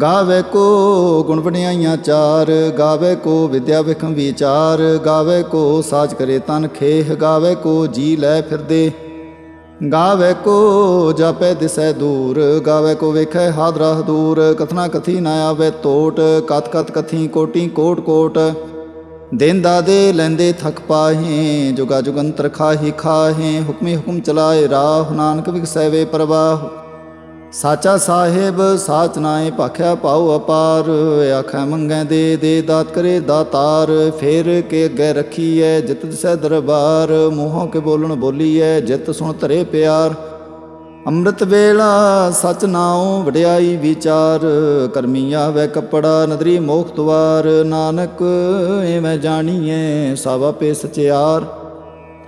ਗਾਵੇ ਕੋ ਗੁਣ ਵਡਿਆਈਆਂ ਚਾਰ, ਗਾਵੇ ਕੋ ਵਿਦਿਆ ਵਿਖਮ ਵਿਚਾਰ, ਗਾਵੇ ਕੋ ਸਾਜ ਕਰੇ ਤਨ ਖੇਹ, ਗਾਵੇ ਕੋ ਜੀ ਲੈ ਫਿਰਦੇ। ਗਾਵੇ ਕੋ ਜਾਪੈ ਦਿਸੈ ਦੂਰ, ਗਾਵੇ ਕੋ ਵੇਖੈ ਹਾਦਰਾ ਦੂਰ, ਕਥਨਾ ਕਥੀ ਨਾ ਆਵੇ ਤੋਟ ਕਤ ਕਤ ਕਥੀ ਕੋਟੀ ਕੋਟ ਕੋਟ। ਦਿਨ ਦਾਦੇ ਲੈਂਦੇ ਥਕ ਪਾਹੇ, ਜੁਗਾ ਜੁਗੰਤਰ ਖਾਹੀ ਖਾਹੇ, ਹੁਕਮੇ ਹੁਕਮ ਚਲਾਏ ਰਾਹ, ਨਾਨਕ ਵਿਗਸੈ ਵੇ ਪ੍ਰਵਾਹ। ਸਾਚਾ ਸਾਹਿਬ, ਸਾਚ ਨਾਏ ਭਾਖਿਆ ਪਾਉ ਅਪਾਰ। ਆਖੈ ਮੰਗੈ ਦੇ ਦੇ ਦਾਤ ਕਰੇ ਦਾਤਾਰ। ਫੇਰ ਕੇ ਅੱਗੇ ਰੱਖੀਐ ਜਿਤ ਦਿਸੈ ਦਰਬਾਰ। ਮੂੰਹੋਂ ਕੇ ਬੋਲਣ ਬੋਲੀਐ ਜਿਤ ਸੁਣ ਧਰੇ ਪਿਆਰ। ਅੰਮ੍ਰਿਤ ਵੇਲਾ ਸਚ ਨਾਉ ਵਡਿਆਈ ਵਿਚਾਰ। ਕਰਮੀ ਆਵੇ ਕਪੜਾ ਨਦਰੀ ਮੋਖ ਦੁਆਰ। ਨਾਨਕ ਐਵੇਂ ਜਾਣੀਐ ਸਭ ਆਪੇ ਸਚਿਆਰ।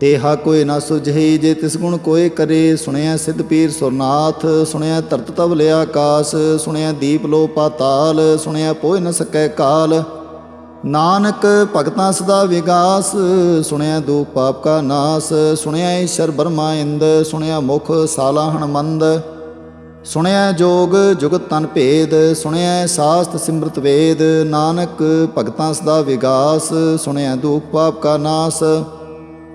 ਤੇਹਾ ਕੋਈ ਨਾ ਸੁਝਈ ਜੇ ਤਿਸ ਗੁਣ ਕੋਏ ਕਰੇ, ਸੁਣਿਆ ਸਿੱਧ ਪੀਰ ਸੁਰਨਾਥ, ਸੁਣਿਆ ਧਰਤ ਤਵ ਲਿਆ ਆਕਾਸ, ਸੁਣਿਆ ਦੀਪ ਲੋ ਪਾਤਾਲ, ਸੁਣਿਆ ਪੋਇ ਨ ਸਕੈ ਕਾਲ। ਨਾਨਕ ਭਗਤਾਂ ਸਦਾ ਵਿਗਾਸ, ਸੁਣਿਆ ਦੁਖ ਪਾਪ ਕਾ ਨਾਸ, ਸੁਣਿਆ ਈਸ਼ਰ ਬਰਮਾ ਇੰਦ, ਸੁਣਿਆ ਮੁਖ ਸਾਲਾਹਣ ਮੰਦ ਸੁਣਿਆ ਜੋਗ ਜੁਗਤ ਤਨ ਭੇਦ, ਸੁਣਿਆ ਸਾਸਤ ਸਿਮਰਤ ਵੇਦ, ਨਾਨਕ ਭਗਤਾਂ ਸਦਾ ਵਿਗਾਸ, ਸੁਣਿਆ ਦੁਖ ਪਾਪ ਕਾ ਨਾਸ।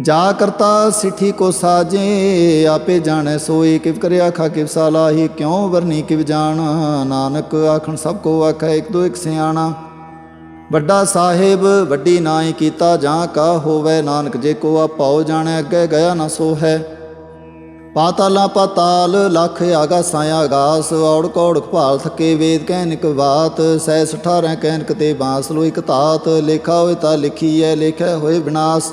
ਜਾ ਕਰਤਾ ਸਿੱਠੀ ਕੋ ਸਾਜੇ, ਆਪੇ ਜਾਣੈ ਸੋਈ ਕਿਵ ਕਰਿਆ ਖਾ ਕਿਵ ਸਾਲਾਹੀ, ਕਿਉ ਵਰਨੀ ਕਿਵ ਜਾਣ? ਨਾਨਕ ਆਖਣ ਸਭ ਕੋ ਆਖੈ, ਇੱਕ ਦੋ ਇੱਕ ਸਿਆਣਾ। ਵੱਡਾ ਸਾਹਿਬ, ਵੱਡੀ ਨਾਈ ਕੀਤਾ ਜਾਂ ਕਾ ਹੋਵੇ, ਨਾਨਕ ਜੇ ਕੋ ਆਪਾਉ ਜਾਣੈ, ਅੱਗੇ ਗਿਆ ਨਾ ਸੋ ਹੈ ਪਾਤਾਲਾ ਪਾਤਾਲ, ਲਖ ਆਗਾਸਾਂ ਆਗਾਸ, ਔੜ ਕੌੜ ਭਾਲ ਥਕੇ ਵੇਦ ਕਹਿਨਿਕ ਬਾਤ, ਸੈ 18 ਕਹਿਨਕ ਤੇ ਬਾਂਸ ਲੋ ਇਕ ਧਾਤ, ਲੇਖਾ ਹੋਏ ਤਾਂ ਲਿਖੀਐ ਲਿਖਿਆ ਹੋਏ ਵਿਨਾਸ਼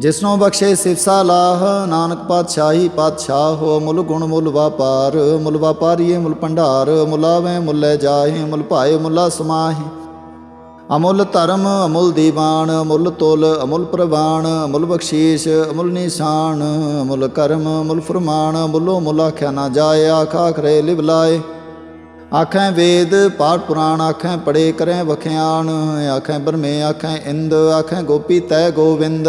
ਜਿਸਨੋਂ ਬਖਸ਼ੇ ਸਿਫਸਾ ਲਾਹ ਨਾਨਕ ਪਾਤਸ਼ਾਹੀ ਪਾਤਸ਼ਾਹ, ਹੋ ਮੁੱਲ ਗੁਣ ਮੁੱਲ ਵਾਪਾਰ, ਮੁੱਲ ਵਾਪਾਰੀਏ ਮੁੱਲ ਭੰਡਾਰ ਮੁਲਾਵੇਂ ਮੁੱਲੇ ਜਾਹੇ, ਮੁੱਲ ਭਾਏ ਮੁਲਾ ਸਮਾਹੇ। ਅਮੁੱਲ ਧਰਮ, ਅਮੁੱਲ ਦੀਵਾਨ, ਅਮੁੱਲ ਤੁਲ, ਅਮੁੱਲ ਪ੍ਰਵਾਨ, ਅਮੁੱਲ ਬਖਸ਼ੀਸ਼, ਅਮੁੱਲ ਨਿਸ਼ਾਨ, ਅਮੁੱਲ ਕਰਮ, ਅਮੁੱਲ ਫਰਮਾਨ ਮੁੱਲੋ ਮੁੱਲ ਆਖਿਆ ਨਾ ਜਾਏ, ਆਖਾ ਖਰੇ ਲਿਵ ਲਾਏ। ਆਖੈ ਵੇਦ, ਪਾਠ ਪੁਰਾਣ, ਆਖੈ ਪੜੇ ਕਰੈ ਵਖਿਆਣ ਆਖੈ ਬਰਮੇ ਆਖੈ ਇੰਦ, ਆਖੈ ਗੋਪੀ ਤੈ ਗੋਵਿੰਦ।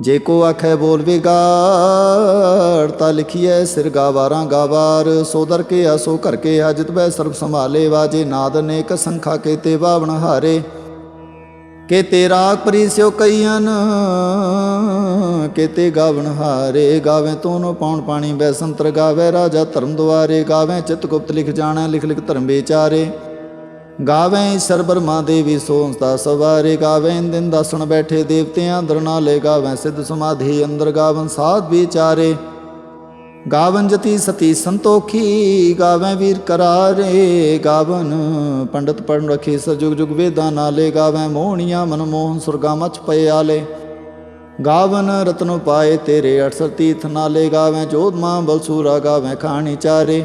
ਜੇ ਕੋ ਆਖੈ ਬੋਲ ਵਿਗਾੜ, ਤਾ ਲਿਖੀਐ ਸਿਰ ਗਾਵਾਰਾਂ ਗਾਵਾਰ। ਸੋ ਕੇ ਆਸੋ ਘਰ ਕੇ ਹਾਜਤ ਬੈ ਸਰਬ ਸੰਭਾਲੇ ਵਾਜੇ ਨਾਦ ਅਨੇਕ ਸੰਖਾ ਕੇ ਤੇ ਬਾਵਣ ਹਾਰੇ, ਕੇ ਤੇਰਾ ਪਰਿਸਿਓ ਕਈਨ ਕੇਤੇ ਗਾਵਣ ਹਾਰੇ। ਗਾਵੇਂ ਤੋਨੋ ਪੌਣ ਪਾਣੀ ਬੈ ਸੰਤਰ ਗਾਵੇ ਰਾਜਾ ਧਰਮ ਦੁਆਰੇ। ਗਾਵੇਂ ਚਿਤ ਗੁਪਤ ਲਿਖ ਜਾਣਾ, ਲਿਖ ਲਿਖ ਧਰਮ ਵਿਚਾਰੇ। ਗਾਵੇਂ ਈਸ਼ਰ ਬਰਮਾ ਦੇਵੀ ਸੋਹੰਸਤਾ ਸਵਾਰੇ ਗਾਵੇਂ, ਦਿਨ ਦਾਸਣ ਬੈਠੇ ਦੇਵਤਿਆਂ ਅੰਦਰ ਨਾਲੇ ਗਾਵੇਂ, ਸਿੱਧ ਸਮਾਧੀ ਅੰਦਰ ਗਾਵਨ ਸਾਧ ਵਿਚਾਰੇ। ਗਾਵਨ ਜਤੀ ਸਤੀ ਸੰਤੋਖੀ, ਗਾਵੇਂ ਵੀਰ ਕਰਾਰੇ, ਗਾਵਨ ਪੰਡਤ ਪੜਨ ਰਖੇ ਸਰਜੁਗ ਜੁਗ ਵੇਦਾਂ ਨਾਲੇ, ਗਾਵੇਂ ਮੋਹਣੀਆਂ ਮਨ ਮੋਹਨ ਸੁਰਗਾ ਮਚ ਪਏ ਆਲੇ। ਗਾਵਨ ਰਤਨ ਪਾਏ ਤੇਰੇ ਅਠਸਰ ਤੀਰਥ ਨਾਲੇ, ਗਾਵੇਂ ਜੋਧਮਾ ਬਲਸੂਰਾ, ਗਾਵੇਂ ਖਾਣੀ ਚਾਰੇ।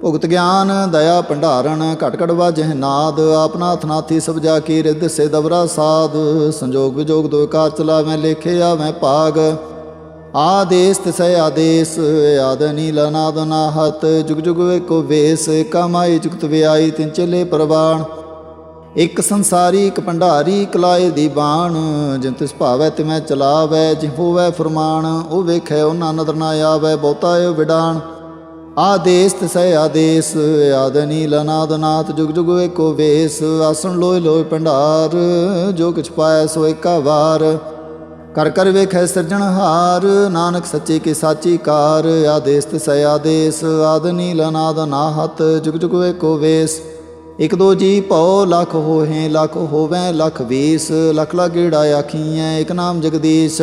ਭੁਗਤ ਗਿਆਨ, ਦਇਆ ਭੰਡਾਰਨ ਘਟ ਘਟ ਵਾਜਹਿ ਨਾਦ ਆਪਨਾਥ ਨਾਥੀ ਸਭ ਜਾ ਕੀ ਰਿੱਧ ਸੇ ਦਵਰਾ ਸਾਧ, ਸੰਜੋਗ ਵਿਜੋਗ ਦੋ ਕਾਰ ਚਲਾਵੇਂ ਲੇਖਿਆ ਮੈਂ ਭਾਗ। ਆਦੇਸ ਤਿਸੈ ਆਦੇਸ, ਆਦ ਨੀਲ ਨਾਦ ਨਾਹਤ, ਜੁਗ ਜੁਗ ਏਕੋ ਵੇਸ, ਕਮਾਈ ਜੁਗਤ ਵਿਆਈ ਤਿਨ ਚਲੇ ਪ੍ਰਵਾਣ। ਇਕ ਸੰਸਾਰੀ, ਇਕ ਭੰਡਾਰੀ ਕਲਾਏ ਦੀ ਬਾਣ, ਜਿਨ ਤਿਸ ਭਾਵੈ ਤੇ ਮੈਂ ਚਲਾਵੈ ਜਿ ਹੋਵੈ ਫਰਮਾਨ ਉਹ ਵੇਖੈ ਉਹਨਾਂ ਨਦਰ ਨਾ ਆਵੈ, ਬਹੁਤਾ ਏ ਵਿਡਾਣ। ਆਦੇਸ ਤਿਸੈ ਆਦੇਸ, ਆਦ ਨੀਲ ਨਾਦ ਜੁਗ ਜੁਗ ਏਕੋ ਵੇਸ, ਆਸਣ ਲੋਇ ਲੋਇ ਭੰਡਾਰ, ਜੋ ਕਿਛ ਪਾਇ ਸੋ ਏਕਾ ਵਾਰ ਕਰ ਕਰ ਵੇਖੈ ਸਿਰਜਣਹਾਰ ਨਾਨਕ ਸੱਚੇ ਕੀ ਸਾਚੀ ਕਾਰ, ਆਦੇਸ ਤਿਸੈ ਆਦੇਸ, ਆਦ ਲਨਾਦਨਾਹਤ ਜੁਗ ਜੁਗ ਏਕੋ ਵੇਸ। ਇਕ ਦੋ ਜੀ ਭਉ, ਲਖ ਹੋਹੇ, ਲਖ ਹੋਵੈ, ਲਖ ਵੀਸ, ਲਖ ਲਗੇੜਾ ਆਖੀਐ, ਇਕ ਨਾਮ ਜਗਦੀਸ਼।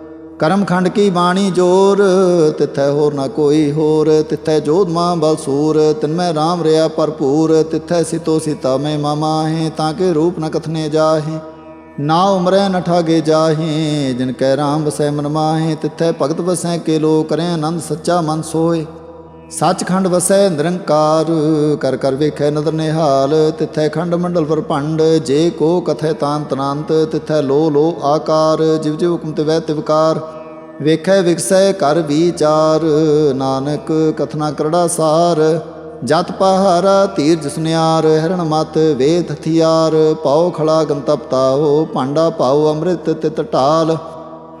ਕਰਮ ਖੰਡ ਕੀ ਬਾਣੀ ਜੋਰ, ਤਿੱਥੈ ਹੋਰ ਨਾ ਕੋਈ ਹੋਰ, ਤਿੱਥੈ ਜੋਧ ਮਾਂ ਬਲਸੂਰ ਤਿਨਮੈ ਰਾਮ ਰਿਆ ਭਰਪੂਰ, ਤਿੱਥੈ ਸਿਤੋ ਸੀਤਾ ਮੈਂ ਮਾਮਾਹੇ ਤਾਂ ਕੇ ਰੂਪ ਨ ਕਥਨੇ ਜਾਹੇ। ਨਾ ਉਮਰੈ ਨ ਠਾਗੇ ਜਾਹੇ, ਜਿਨ ਕੈ ਰਾਮ ਵਸੈ ਮਨ ਮਾਹੇ, ਤਿੱਥੈ ਭਗਤ ਵਸੈ ਕੇ ਲੋ ਕਰੈ ਆਨੰਦ ਸੱਚਾ ਮਨ ਸੋਏ ਸੱਚਖੰਡ ਵਸੈ ਨਿਰੰਕਾਰ, ਕਰ ਕਰ ਵੇਖੈ ਨਦਰ ਨਿਹਾਲ, ਤਿਥੈ ਖੰਡ ਮੰਡਲ ਪਰਪੰਡ ਜੇ ਕੋ ਕਥੈ ਤਾਨ ਤਨੰਤ ਤਿਥੈ ਲੋ ਲੋ ਆਕਾਰ, ਜਿਵ ਜਿਵ ਹੁਕਮ ਤੇ ਵੈ ਤਿਵਕਾਰ ਵੇਖੈ ਵਿਕਸੈ ਕਰ ਵਿਚਾਰ, ਨਾਨਕ ਕਥਨਾ ਕਰੜਾ ਸਾਰ। ਜਤ ਪਹਾਰਾ ਧੀਰ ਜਸਨਿਆਰ ਹਰਣ ਮਤ ਵੇਦ ਹਥਿਆਰ। ਪਾਉ ਖਲਾ ਗੰਤਪ ਤਾਓ, ਭਾਂਡਾ ਪਾਉ ਅੰਮ੍ਰਿਤ ਤਿਤ ਢਾਲ।